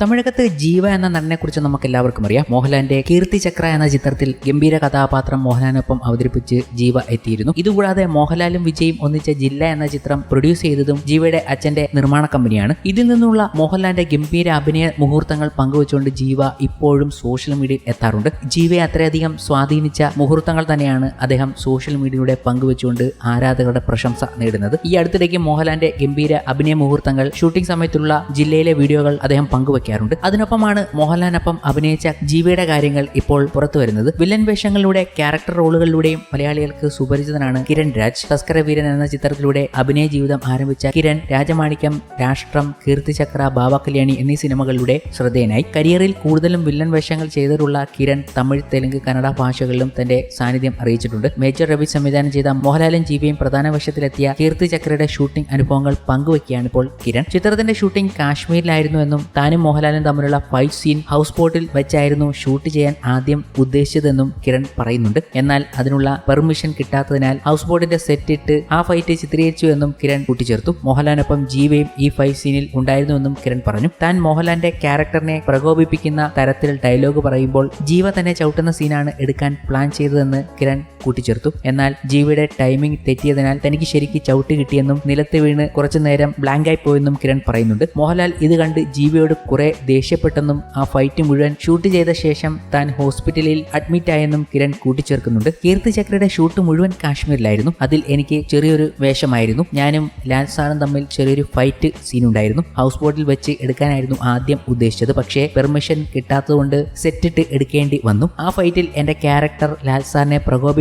തമിഴകത്ത് ജീവ എന്ന നടനെക്കുറിച്ച് നമുക്ക് എല്ലാവർക്കും അറിയാം. മോഹൻലാലിന്റെ കീർത്തി ചക്ര എന്ന ചിത്രത്തിൽ ഗംഭീര കഥാപാത്രം മോഹൻലാലിനൊപ്പം അവതരിപ്പിച്ച് ജീവ എത്തിയിരുന്നു. ഇതുകൂടാതെ മോഹൻലാലും വിജയും ഒന്നിച്ച ജില്ല എന്ന ചിത്രം പ്രൊഡ്യൂസ് ചെയ്തതും ജീവയുടെ അച്ഛന്റെ നിർമ്മാണ കമ്പനിയാണ്. ഇതിൽ നിന്നുള്ള മോഹൻലാലിന്റെ ഗംഭീര അഭിനയ മുഹൂർത്തങ്ങൾ പങ്കുവച്ചുകൊണ്ട് ജീവ ഇപ്പോഴും സോഷ്യൽ മീഡിയയിൽ എത്താറുണ്ട്. ജീവയെ അത്രയധികം സ്വാധീനിച്ച മുഹൂർത്തങ്ങൾ തന്നെയാണ് അദ്ദേഹം സോഷ്യൽ മീഡിയയിലൂടെ പങ്കുവച്ചുകൊണ്ട് ആരാധകരുടെ പ്രശംസ നേടുന്നത്. ഈ അടുത്തിടയ്ക്ക് മോഹൻലാലിന്റെ ഗംഭീര അഭിനയ മുഹൂർത്തങ്ങൾ ഷൂട്ടിംഗ് സമയത്തുള്ള ജില്ലയിലെ വീഡിയോകൾ അദ്ദേഹം പങ്കുവയ്ക്കാറുണ്ട് അതിനൊപ്പമാണ് മോഹൻലാലിനൊപ്പം അഭിനയിച്ച ജീവിയുടെ കാര്യങ്ങൾ ഇപ്പോൾ പുറത്തു വരുന്നത്. വില്ലൻ വേഷങ്ങളിലൂടെ ക്യാരക്ടർ റോളുകളിലൂടെയും മലയാളികൾക്ക് സുപരിചിതനാണ് കിരൺ രാജ്. തസ്കര വീരൻ എന്ന ചിത്രത്തിലൂടെ അഭിനയ ജീവിതം ആരംഭിച്ച കിരൺ രാജമാണിക്യം രാഷ്ട്രം കീർത്തിചക്ര ബാബ കല്യാണി എന്നീ സിനിമകളിലൂടെ ശ്രദ്ധേയനായി. കരിയറിൽ കൂടുതലും വില്ലൻ വേഷങ്ങൾ ചെയ്തിട്ടുള്ള കിരൺ തമിഴ് തെലുങ്ക് കന്നഡ ഭാഷകളിലും തന്റെ സാന്നിധ്യം അറിയിച്ചിട്ടുണ്ട്. മേജർ രവി സംവിധാനം ചെയ്ത മോഹൻലാലും ജീവിയും പ്രധാന വേഷത്തിലെത്തിയ കീർത്തിചക്രയുടെ ഷൂട്ടിംഗ് അനുഭവങ്ങൾ പങ്കുവയ്ക്കുകയാണ് ഇപ്പോൾ കിരൺ. ചിത്രത്തിന്റെ ഷൂട്ടിംഗ് കാശ്മീരിലായിരുന്നു എന്നും താനും മോഹൻലാലും തമ്മിലുള്ള ഫൈറ്റ് സീൻ ഹൗസ് ബോട്ടിൽ വെച്ചായിരുന്നു ഷൂട്ട് ചെയ്യാൻ ആദ്യം ഉദ്ദേശിച്ചതെന്നും കിരൺ പറയുന്നുണ്ട്. എന്നാൽ അതിനുള്ള പെർമിഷൻ കിട്ടാത്തതിനാൽ ഹൗസ് ബോട്ടിന്റെ സെറ്റ് ഇട്ട് ആ ഫൈറ്റ് ചിത്രീകരിച്ചു എന്നും കിരൺ കൂട്ടിച്ചേർത്തു. മോഹൻലാലിനൊപ്പം ജീവയും ഈ ഫൈറ്റ് സീനിൽ ഉണ്ടായിരുന്നുവെന്നും കിരൺ പറഞ്ഞു. താൻ മോഹൻലാലിന്റെ ക്യാരക്ടറിനെ പ്രകോപിപ്പിക്കുന്ന തരത്തിൽ ഡയലോഗ് പറയുമ്പോൾ ജീവ തന്നെ ചവിട്ടുന്ന സീനാണ് എടുക്കാൻ പ്ലാൻ ചെയ്തതെന്ന് കിരൺ കൂട്ടിച്ചേർത്തു. എന്നാൽ ജീവിയുടെ ടൈമിംഗ് തെറ്റിയതിനാൽ തനിക്ക് ശരിക്ക് ചവിട്ട് കിട്ടിയെന്നും നിലത്ത് വീണ് കുറച്ചു നേരം ബ്ലാങ്കായി പോയെന്നും കിരൺ പറയുന്നുണ്ട്. മോഹൻലാൽ ഇത് കണ്ട് ജീവിയോട് കുറെ ദേഷ്യപ്പെട്ടെന്നും ആ ഫൈറ്റ് മുഴുവൻ ഷൂട്ട് ചെയ്ത ശേഷം താൻ ഹോസ്പിറ്റലിൽ അഡ്മിറ്റ് ആയെന്നും കിരൺ കൂട്ടിച്ചേർക്കുന്നുണ്ട്. കീർത്തി ചക്രയുടെ ഷൂട്ട് മുഴുവൻ കാശ്മീരിലായിരുന്നു. അതിൽ എനിക്ക് ചെറിയൊരു വേഷമായിരുന്നു. ഞാനും ലാൽ സാറും തമ്മിൽ ചെറിയൊരു ഫൈറ്റ് സീൻ ഉണ്ടായിരുന്നു. ഹൗസ് ബോട്ടിൽ വെച്ച് എടുക്കാനായിരുന്നു ആദ്യം ഉദ്ദേശിച്ചത്. പക്ഷേ പെർമിഷൻ കിട്ടാത്തതുകൊണ്ട് സെറ്റിട്ട് എടുക്കേണ്ടി വന്നു. ആ ഫൈറ്റിൽ എന്റെ ക്യാരക്ടർ ലാൽ സാറിനെ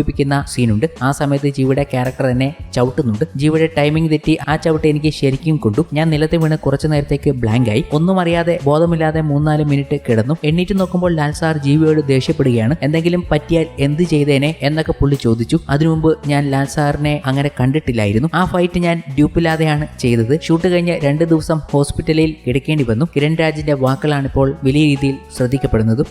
പ്രകോപിപ്പിക്കുന്ന സീനുണ്ട്. ആ സമയത്ത് ജീവയുടെ ക്യാരക്ടർ തന്നെ ചവിട്ടുന്നുണ്ട്. ജീവയുടെ ടൈമിംഗ് തെറ്റി ആ ചവിട്ട് എനിക്ക് ശരിക്കും കൊണ്ടു. ഞാൻ നിലത്ത് വീണ് കുറച്ചു നേരത്തേക്ക് ബ്ലാങ്ക് ആയി. ഒന്നും അറിയാതെ ബോധമില്ലാതെ മൂന്നാൽ മിനിറ്റ് കിടന്നു. എണ്ണീറ്റ് നോക്കുമ്പോൾ ലാൽ സാർ ജീവിയോട് ദേഷ്യപ്പെടുകയാണ്. എന്തെങ്കിലും പറ്റിയാൽ എന്ത് ചെയ്തേനെ എന്നൊക്കെ പുള്ളി ചോദിച്ചു. അതിനു മുമ്പ് ഞാൻ ലാൽ സാറിനെ അങ്ങനെ കണ്ടിട്ടില്ലായിരുന്നു. ആ ഫൈറ്റ് ഞാൻ ഡ്യൂപ്പില്ലാതെയാണ് ചെയ്തത്. ഷൂട്ട് കഴിഞ്ഞ് രണ്ട് ദിവസം ഹോസ്പിറ്റലിൽ കിടക്കേണ്ടി വന്നു. കിരൺ രാജിന്റെ വാക്കുകളാണ് ഇപ്പോൾ വലിയ രീതിയിൽ ശ്രദ്ധിക്കപ്പെടുന്നതും.